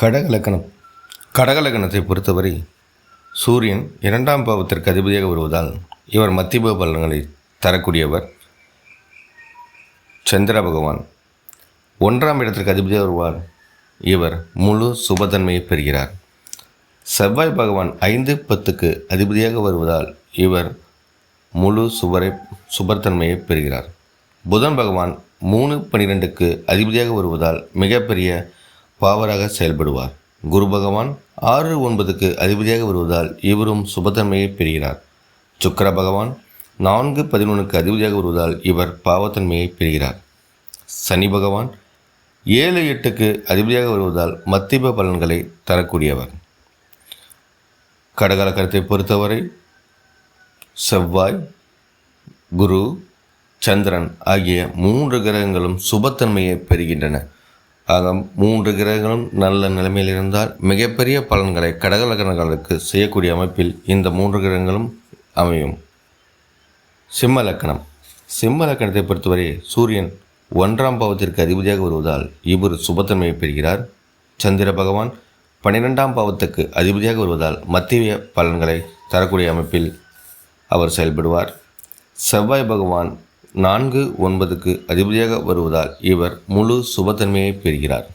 கடகலக்கணம். கடகலக்கணத்தை பொறுத்தவரை சூரியன் இரண்டாம் பாவத்திற்கு அதிபதியாக வருவதால் இவர் மத்திய பலன்களை தரக்கூடியவர் சந்திர பகவான். ஒன்றாம் இடத்திற்கு அதிபதியாக வருவார் இவர் முழு சுபதன்மையை பெறுகிறார். செவ்வாய் பகவான் ஐந்து பத்துக்கு அதிபதியாக வருவதால் இவர் முழு சுபரை சுபத்தன்மையை பெறுகிறார். புதன் பகவான் மூணு பன்னிரெண்டுக்கு அதிபதியாக வருவதால் மிகப்பெரிய பாவராக செயல்படுவார். குரு பகவான் ஆறு ஒன்பதுக்கு அதிபதியாக வருவதால் இவரும் சுபத்தன்மையை பெறுகிறார். சுக்கிர பகவான் நான்கு பதினொன்றுக்கு அதிபதியாக வருவதால் இவர் பாவத்தன்மையை பெறுகிறார். சனி பகவான் ஏழு எட்டுக்கு அதிபதியாக வருவதால் மத்திய பலன்களை தரக்கூடியவர். கடகலக்கணத்தை பொறுத்தவரை செவ்வாய் குரு சந்திரன் ஆகிய மூன்று கிரகங்களும் சுபத்தன்மையை பெறுகின்றன. ஆக மூன்று கிரகங்களும் நல்ல நிலைமையில் இருந்தால் மிகப்பெரிய பலன்களை கடகலக்கணங்களுக்கு செய்யக்கூடிய அமைப்பில் இந்த மூன்று கிரகங்களும் அமையும். சிம்ம லக்கணம். சிம்ம லக்கணத்தை பொறுத்தவரை சூரியன் ஒன்றாம் பாவத்திற்கு அதிபதியாக வருவதால் இவர் சுபத்தன்மையை பெறுகிறார். சந்திர பகவான் பன்னிரெண்டாம் பாவத்துக்கு அதிபதியாக வருவதால் மத்திய பலன்களை தரக்கூடிய அமைப்பில் அவர் செயல்படுவார். செவ்வாய் பகவான் நான்கு ஒன்பதுக்கு அதிபதியாக வருவதால் இவர் முழு சுபத்தன்மையை பெறுகிறார்.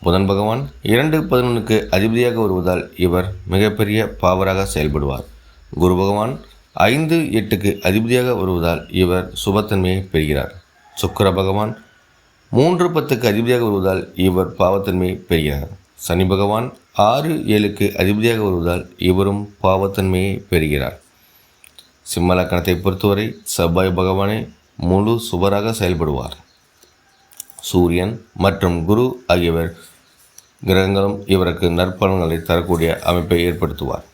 புதன் பகவான் இரண்டு பதினொன்றுக்கு அதிபதியாக வருவதால் இவர் மிகப்பெரிய பாவராக செயல்படுவார். குரு பகவான் ஐந்து எட்டுக்கு அதிபதியாக வருவதால் இவர் சுபத்தன்மையை பெறுகிறார். சுக்கர பகவான் மூன்று பத்துக்கு அதிபதியாக வருவதால் இவர் பாவத்தன்மையை பெறுகிறார். சனி பகவான் ஆறு ஏழுக்கு அதிபதியாக வருவதால் இவரும் பாவத்தன்மையை பெறுகிறார். சிம்மலக்கணத்தை பொறுத்தவரை செவ்வாய் பகவானே முழு சுவராக செயல்படுவார். சூரியன் மற்றும் குரு ஆகியவர் கிரகங்களும் இவருக்கு நற்பலன்களை தரக்கூடிய அமைப்பை ஏற்படுத்துவார்.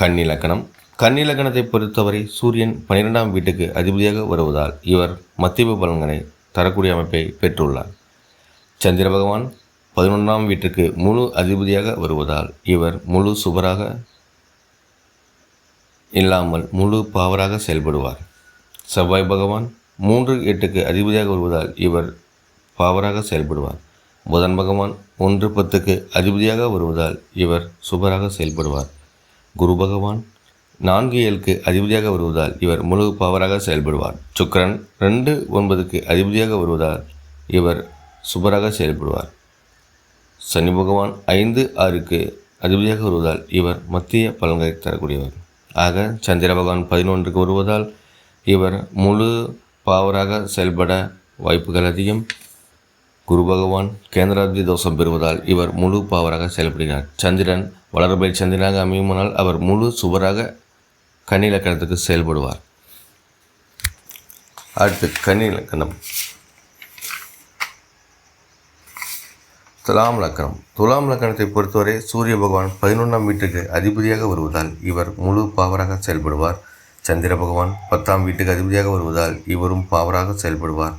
கன்னிலக்கணம் கன்னிலக்கணத்தை பொறுத்தவரை சூரியன் பன்னிரெண்டாம் வீட்டுக்கு அதிபதியாக வருவதால் இவர் மத்திய பலன்களை தரக்கூடிய அமைப்பை பெற்றுள்ளார். சந்திர பகவான் பதினொன்றாம் வீட்டுக்கு முழு அதிபதியாக வருவதால் இவர் முழு சுவராக இல்லாமல் முழு பாவராக செயல்படுவார். செவ்வாய் பகவான் மூன்று எட்டுக்கு அதிபதியாக வருவதால் இவர் பாவராக செயல்படுவார். புதன் பகவான் ஒன்று பத்துக்கு அதிபதியாக வருவதால் இவர் சுபராக செயல்படுவார். குரு பகவான் நான்கு ஏழுக்கு அதிபதியாக வருவதால் இவர் முழு பவராக செயல்படுவார். சுக்கரன் ரெண்டு ஒன்பதுக்கு அதிபதியாக வருவதால் இவர் சுபராக செயல்படுவார். சனி பகவான் ஐந்து ஆறுக்கு அதிபதியாக வருவதால் இவர் மத்திய பலன்களை தரக்கூடியவர். ஆக சந்திர பகவான் பதினொன்றுக்கு வருவதால் இவர் முழு பாவராக செயல்பட வாய்ப்புகள் அதிகம். குரு பகவான் கேந்திராதி தோஷம் பெறுவதால் இவர் முழு பாவராக செயல்படுகிறார். சந்திரன் வளர்பை சந்திரனாக அமையுமானால் அவர் முழு சுவராக கன்னி இலக்கணத்துக்கு செயல்படுவார். அடுத்து கன்னி துலாம் லக்கணம். துலாம் லக்கணத்தை பொறுத்தவரை சூரிய பகவான் பதினொன்றாம் வீட்டுக்கு அதிபதியாக வருவதால் இவர் முழு பாவராக செயல்படுவார். சந்திர பகவான் பத்தாம் வீட்டுக்கு அதிபதியாக வருவதால் இவரும் பாவராக செயல்படுவார்.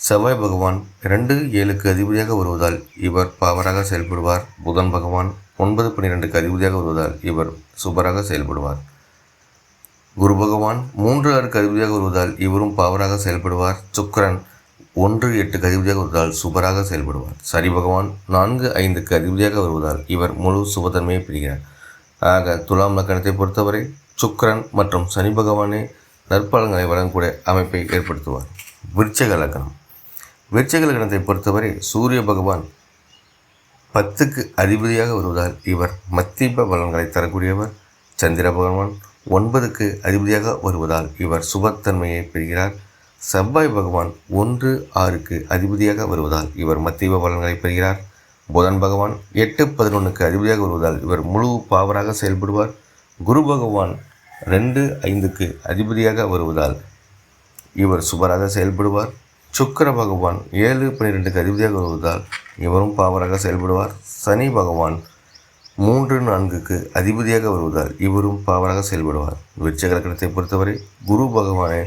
செவ்வாய் பகவான் இரண்டு ஏழுக்கு அதிபதியாக வருவதால் இவர் பாவராக செயல்படுவார். புதன் பகவான் ஒன்பது பன்னிரெண்டுக்கு அதிபதியாக வருவதால் இவர் சுபராக செயல்படுவார். குரு பகவான் மூன்று ஆறுக்கு அதிபதியாக வருவதால் இவரும் பாவராக செயல்படுவார். சுக்கரன் ஒன்று எட்டுக்கு அதிபதியாக வருவதால் சுபராக செயல்படுவார். சரி பகவான் நான்கு ஐந்துக்கு அதிபதியாக வருவதால் இவர் முழு சுபதன்மையை பெறுகிறார். ஆக துலாம் லக்கணத்தை பொறுத்தவரை சுக்கரன் மற்றும் சனி பகவானே நற்பலன்களை வழங்கக்கூடிய அமைப்பை ஏற்படுத்துவார். விருச்சக லக்கணம். விருச்சக லக்கணத்தை பொறுத்தவரை சூரிய பகவான் பத்துக்கு அதிபதியாக வருவதால் இவர் மத்திய பலன்களை தரக்கூடியவர். சந்திர பகவான் ஒன்பதுக்கு அதிபதியாக வருவதால் இவர் சுபத்தன்மையை பெறுகிறார். செவ்வாய் பகவான் ஒன்று ஆறுக்கு அதிபதியாக வருவதால் இவர் மத்திய பலன்களை பெறுகிறார். புதன் பகவான் எட்டு பதினொன்றுக்கு அதிபதியாக வருவதால் இவர் முழு பாவராக செயல்படுவார். குரு பகவான் ரெண்டு ஐந்துக்கு அதிபதியாக வருவதால் இவர் சுபராக செயல்படுவார். சுக்கர பகவான் ஏழு பன்னிரெண்டுக்கு அதிபதியாக வருவதால் இவரும் பாவராக செயல்படுவார். சனி பகவான் மூன்று நான்குக்கு அதிபதியாக வருவதால் இவரும் பாவராக செயல்படுவார். விருச்சக கலக்கணத்தை பொறுத்தவரை குரு பகவானை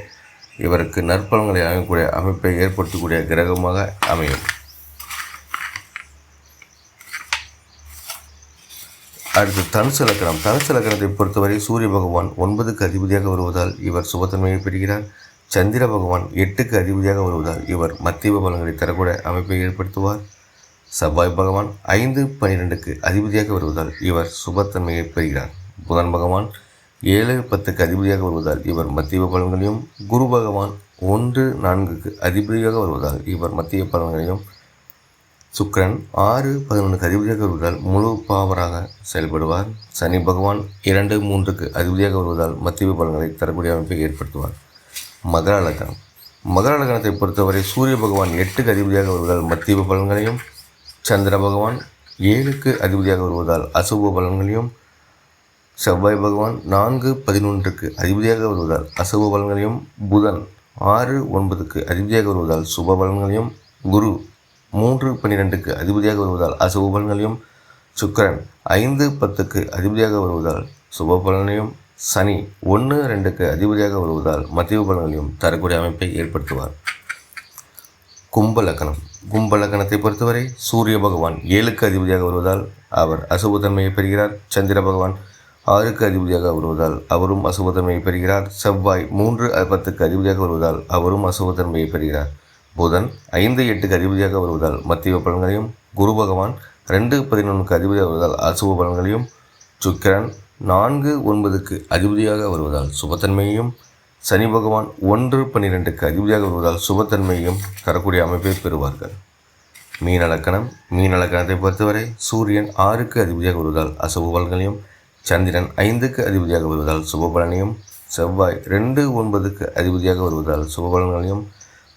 இவருக்கு நற்பலங்களை அமைக்கக்கூடிய அமைப்பை ஏற்படுத்தக்கூடிய கிரகமாக அமையும். அடுத்து தனுசு லக்கணம். தனுசு லக்கணத்தை பொறுத்தவரை சூரிய பகவான் ஒன்பதுக்கு அதிபதியாக வருவதால் இவர் சுபத்தன்மையை பெறுகிறார். சந்திர பகவான் எட்டுக்கு அதிபதியாக வருவதால் இவர் மத்திய பலங்களை தரக்கூடிய அமைப்பை ஏற்படுத்துவார். செவ்வாய் பகவான் ஐந்து பனிரெண்டுக்கு அதிபதியாக வருவதால் இவர் சுபத்தன்மையை பெறுகிறார். புதன் பகவான் ஏழு பத்துக்கு அதிபதியாக வருவதால் இவர் மத்திய பலன்களையும் குரு பகவான் ஒன்று நான்குக்கு அதிபதியாக வருவதால் இவர் மத்திய பலன்களையும் சுக்கிரன் ஆறு பதினொன்றுக்கு அதிபதியாக வருவதால் முழு பாவராக செயல்படுவார். சனி பகவான் இரண்டு மூன்றுக்கு அதிபதியாக வருவதால் மத்திய பலன்களை தரக்கூடிய அமைப்பை ஏற்படுத்துவார். மகர லக்னம். மகர லக்னத்தை பொறுத்தவரை சூரிய பகவான் எட்டுக்கு அதிபதியாக வருவதால் மத்திய பலன்களையும் சந்திர பகவான் ஏழுக்கு அதிபதியாக வருவதால் அசுப பலன்களையும் செவ்வாய் பகவான் நான்கு பதினொன்றுக்கு அதிபதியாக வருவதால் அசுப பலன்களையும் புதன் ஆறு ஒன்பதுக்கு அதிபதியாக வருவதால் சுப பலன்களையும் குரு மூன்று பன்னிரெண்டுக்கு அதிபதியாக வருவதால் அசுப பலன்களையும் சுக்கிரன் ஐந்து பத்துக்கு அதிபதியாக வருவதால் சுப பலனையும் சனி ஒன்று ரெண்டுக்கு அதிபதியாக வருவதால் மத்திய பலன்களையும் தரக்கூடிய அமைப்பை ஏற்படுத்துவார். கும்ப லக்கணம். கும்ப லக்கணத்தை பொறுத்தவரை சூரிய பகவான் ஏழுக்கு அதிபதியாக வருவதால் அவர் அசுபத்தன்மையை பெறுகிறார். சந்திர பகவான் ஆறுக்கு அதிபதியாக வருவதால் அவரும் அசுபத்தன்மையை பெறுகிறார். செவ்வாய் மூன்று பத்துக்கு அதிபதியாக வருவதால் அவரும் அசுபத்தன்மையை பெறுகிறார். புதன் ஐந்து எட்டுக்கு அதிபதியாக வருவதால் மத்திய பலன்களையும் குரு பகவான் ரெண்டு பதினொன்றுக்கு அதிபதியாக வருவதால் அசுப பலன்களையும் சுக்கிரன் நான்கு ஒன்பதுக்கு அதிபதியாக வருவதால் சுபத்தன்மையையும் சனி பகவான் ஒன்று பன்னிரெண்டுக்கு அதிபதியாக வருவதால் சுபத்தன்மையையும் தரக்கூடிய அமைப்பை பெறுவார்கள். மீனலக்கணம் மீனலக்கணத்தை பொறுத்தவரை சூரியன் ஆறுக்கு அதிபதியாக வருவதால் அசுப பலன்களையும் சந்திரன் ஐந்துக்கு அதிபதியாக வருவதால் சுபபலனையும் செவ்வாய் ரெண்டு ஒன்பதுக்கு அதிபதியாக வருவதால் சுபபலன்களையும்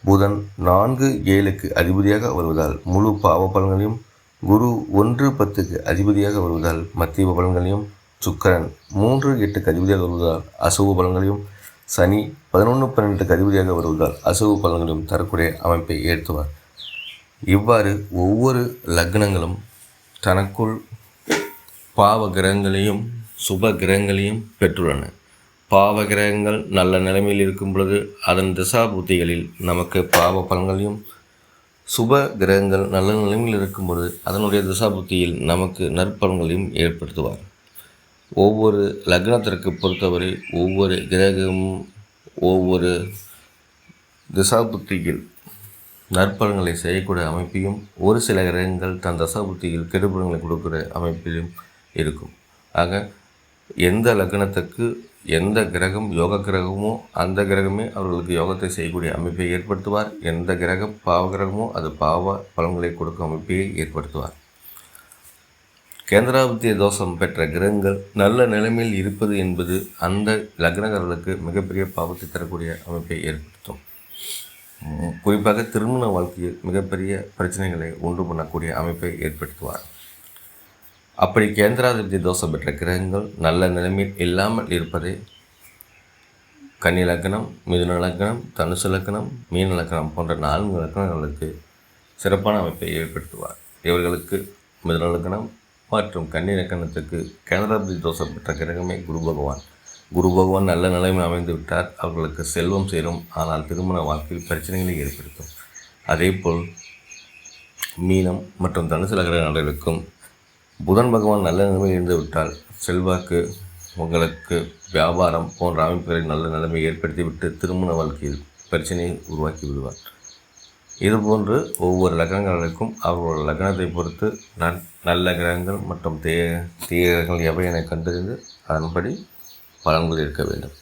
புதன் நான்கு ஏழுக்கு அதிபதியாக வருவதால் முழு பாவ பலன்களையும் குரு ஒன்று பத்துக்கு அதிபதியாக வருவதால் மத்திய பலன்களையும் சுக்கரன் மூன்று எட்டுக்கு அதிபதியாக வருவதால் அசுவ பலன்களையும் சனி பதினொன்று பன்னெண்டுக்கு அதிபதியாக வருவதால் அசுவ பலன்களையும் தரக்கூடிய அமைப்பை ஏற்றுவார். இவ்வாறு ஒவ்வொரு லக்னங்களும் தனக்குள் பாவ கிரகங்களையும் சுப கிரகங்களையும் பெற்றுள்ளன. பாவ கிரகங்கள் நல்ல நிலைமையில் இருக்கும் பொழுது அதன் திசா புத்திகளில் நமக்கு பாவ பலன்களையும் சுப கிரகங்கள் நல்ல நிலைமையில் இருக்கும் பொழுது அதனுடைய திசா புத்தியில் நமக்கு நற்பலன்களையும் ஏற்படுத்துவார். ஒவ்வொரு லக்னத்திற்கு பொறுத்தவரை ஒவ்வொரு கிரகமும் ஒவ்வொரு திசா புத்தியில் நற்பலன்களை செய்யக்கூடிய அமைப்பையும் ஒரு சில கிரகங்கள் தன் தசாபுத்தியில் கெடுபலங்களை கொடுக்குற அமைப்பிலும் இருக்கும். ஆக எந்த லக்னத்துக்கு எந்த கிரகம் யோக கிரகமோ அந்த கிரகமே அவர்களுக்கு யோகத்தை செய்யக்கூடிய அமைப்பை ஏற்படுத்துவார். எந்த கிரகம் பாவ கிரகமோ அது பாவ பலன்களை கொடுக்கும் அமைப்பையை ஏற்படுத்துவார். கேந்திராபத்திய தோஷம் பெற்ற கிரகங்கள் நல்ல நிலைமையில் இருப்பது என்பது அந்த லக்னகர்களுக்கு மிகப்பெரிய பாவத்தை தரக்கூடிய அமைப்பை ஏற்படுத்தும். குறிப்பாக திருமண வாழ்க்கையில் மிகப்பெரிய பிரச்சனைகளை உண்டு பண்ணக்கூடிய அமைப்பை ஏற்படுத்துவார். அப்படி கேந்திராதிபதி தோஷம் பெற்ற கிரகங்கள் நல்ல நிலைமையில் இல்லாமல் இருப்பதை கன்னி லக்னம் மிதுன லக்னம் தனுசு லக்னம் மீன லக்னம் போன்ற நான்கு லக்னங்களுக்கு சிறப்பான அமைப்பை ஏற்படுத்துவார். இவர்களுக்கு மிதுன லக்னம் மற்றும் கன்னி லக்கணத்துக்கு கேந்திராதிபதி தோஷம் பெற்ற கிரகமே குரு பகவான். குரு பகவான் நல்ல நிலைமை அமைந்து விட்டார். அவர்களுக்கு செல்வம் சேரும். ஆனால் திருமண வாழ்க்கையில் பிரச்சனைகளை ஏற்படுத்தும். அதேபோல் மீனம் மற்றும் தனுசு லக்கண புதன் பகவான் நல்ல நிலைமையில் இருந்து விட்டால் செல்வாக்கு உங்களுக்கு வியாபாரம் போன்ற அமைப்புகளில் நல்ல நிலைமை ஏற்படுத்திவிட்டு திருமண வாழ்க்கையில் பிரச்சனையை உருவாக்கி விடுவார். இதுபோன்று ஒவ்வொரு லக்னங்களுக்கும் அவர்களோட லக்னத்தை பொறுத்து நல்ல கிரகங்கள் மற்றும் தீய தீய கிரகங்கள் எவை என கண்டறிந்து அதன்படி பலன்கள் இருக்க வேண்டும்.